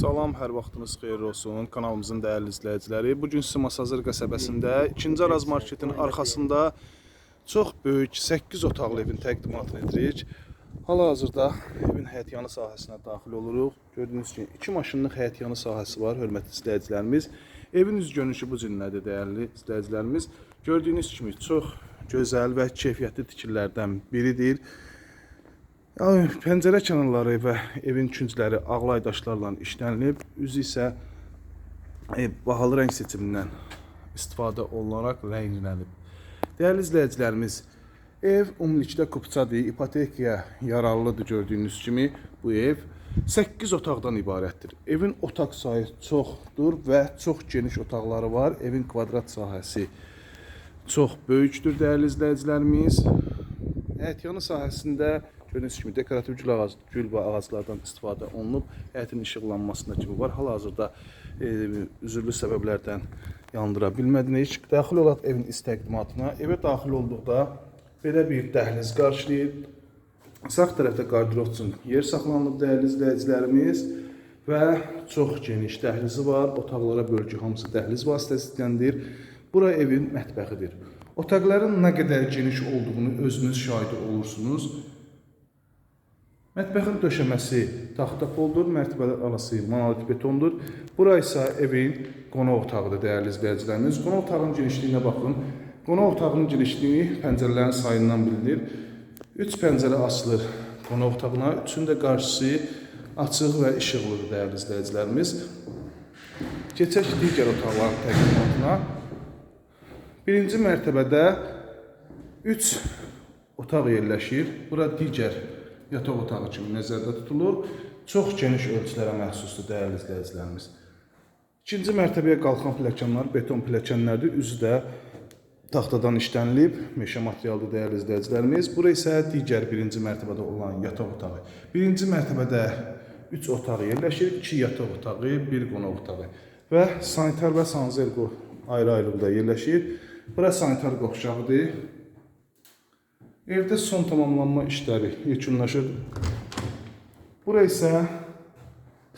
Salam, hər vaxtınız xeyir olsun kanalımızın dəyərli izləyiciləri. Bu gün sizi Masazır qəsəbəsində 2-ci Araz marketin arxasında çox böyük 8 otaqlı evin təqdimatını edirik. Hal-hazırda evin həyətyanı sahəsinə daxil oluruq. Gördüyünüz kimi 2 maşınlıq həyətyanı sahəsi var, hörmətli izləyicilərimiz. Evin üz görünüşü bu cürlədir, dəyərli izləyicilərimiz. Gördüyünüz kimi çox gözəl və keyfiyyətli tikililərdən biridir. Yəni, pəncərə kənarları və evin küncləri ağlay daşlarla işlənilib, üzü isə e, bahalı rəng seçimindən istifadə olunaraq rənglənib. Dəyərli izləyicilərimiz, ev ümumilikdə kupçadır, ipotekaya yararlıdır gördüyünüz kimi bu ev 8 otaqdan ibarətdir. Evin otaq sayı çoxdur və çox geniş otaqları var. Evin kvadrat sahəsi çox böyükdür dəyərli izləyicilərimiz. Həyətyanı sahəsində gördüyünüz kimi dekorativ gül, ağac, gül və ağaclardan istifadə olunub. Həyətin işıqlanmasında kimi var. Hal-hazırda e, üzürlü səbəblərdən yandıra bilmədik. Daxil olaq evin istəqdimatına. Evə daxil olduqda belə bir dəhliz qarşılayır. Sağ tərəfdə qardirob üçün yer saxlanılıb dəyərli izləyicilərimiz və çox geniş dəhlizi var. Otaqlara bölgü hamısı dəhliz vasitəsindəndir. Bura evin mətbəxidir. Otaqların nə qədər geniş olduğunu özünüz şahidi olursunuz. Mətbəxin döşəməsi taxta poldur, mərtəbələr arası monolit betondur. Bura isə evin qonaq otağıdır dəyərli izləyicilərimiz. Qonaq otağının genişliyinə baxın. Qonaq otağının genişliyi pəncərələrin sayından bilinir. 3 pəncərə açılır qonaq otağına. Üçün də qarşısı açıq və işıqlıdır dəyərli izləyicilərimiz. Keçək digər otaqların təqdimatına. Birinci mərtəbədə 3 otaq yerləşir. Bura digər yataq otağı kimi nəzərdə tutulur. Çox geniş ölçülərə məxsusdur dəyərli izləyicilərimiz. İkinci mərtəbəyə qalxan pilləkənlər beton pilləkənlərdir. Üzü də taxtadan işlənilib, meşə materialdır dəyərli izləyicilərimiz. Bura isə digər birinci mərtəbədə olan yataq otağı. Birinci mərtəbədə 3 otaq yerləşir, 2 yataq otağı, 1 qonaq otağı və sanitar və sanzer ayrı-ayrılıqda yerləşir. Bura sanitar qovşağıdır. Evdə son tamamlanma işləri yekunlaşır. Bura isə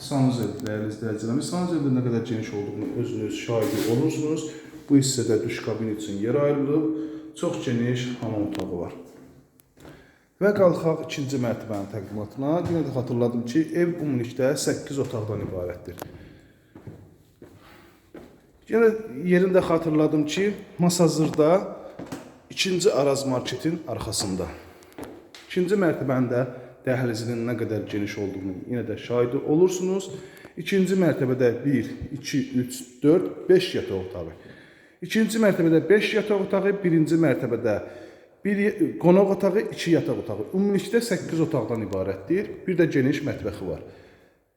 sanuzel dəyərli izləyicilərimiz. Sanuzeldə nə qədər geniş olduğunu özünüz şahidi olursunuz. Bu hissədə duş kabini üçün yer ayrılıb. Çox geniş hamam otağı var. Və qalxaq ikinci mərtəbənin təqdimatına. Yenə də xatırladım ki, ev ümumilikdə 8 otaqdan ibarətdir. Yenə yerində xatırladım ki, Masazırda ikinci Araz marketin arxasında. İkinci mərtəbəndə dəhlizinin nə qədər geniş olduğunu yenə də şahidi olursunuz. İkinci mərtəbədə 1, 2, 3, 4, 5 yataq otağı. İkinci mərtəbədə 5 yataq otağı, birinci mərtəbədə bir qonaq otağı, 2 yataq otağı. Ümumilikdə 8 otaqdan ibarətdir. Bir də geniş mətbəxi var.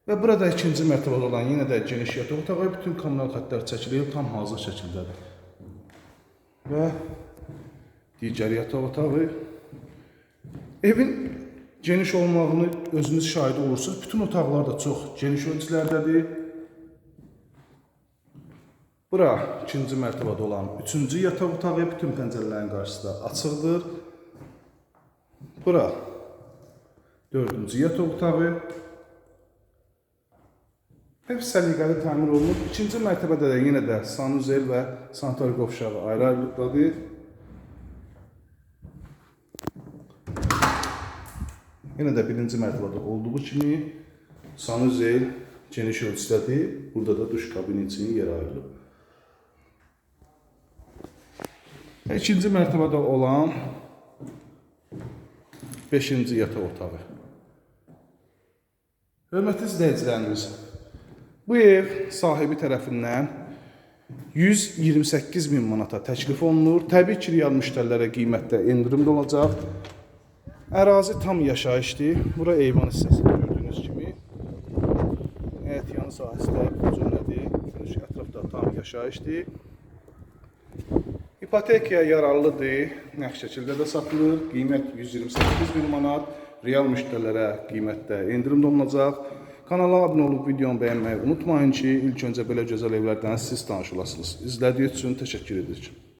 Və burada ikinci mərtəbədə olan yenə də geniş yataq otağı, bütün kommunal xəttlər çəkilib, tam hazır şəkildədir. Və digər yataq otağı. Evin geniş olmağını özünüz şahidi olursunuz. Bütün otaqlar da çox geniş ölçülərdədir. Bura ikinci mərtəbədə olan üçüncü yataq otağı, bütün pəncərələrin qarşısı da açıqdır. Bura dördüncü yataq otağı. Ev səliqəli təmir olunub. İkinci mərtəbədə də yenə də sanuzel və sanitar qovşağı ayrı-ayrılıqdadır. Yenə də birinci mərtəbədə olduğu kimi sanuzel geniş ölçüdədir. Burada da duş kabini üçün yer ayrılıb. İkinci mərtəbədə olan 5-ci yataq otağı. Hörmətli izləyicilərimiz, bu ev sahibi tərəfindən 128 min manata təklif olunur. Təbii ki, real müştərilərə qiymətdə endirim də olacaq. Ərazi tam yaşayışdır. Bura eyvan hissəsi gördüyünüz kimi. Həyət yanı sahəsi də bu cürlədir. Gördüyünüz ki, ətrafda tam yaşayışdır. İpotekaya yararlıdır. Nəqd şəkildə də satılır. Qiymət 128 min manat. Real müştərilərə qiymətdə endirim olunacaq. Kanala abunə olub videonu bəyənməyi unutmayın ki, ilk öncə belə gözəl evlərdən siz tanış olasınız. İzlədiyiniz üçün təşəkkür edirik.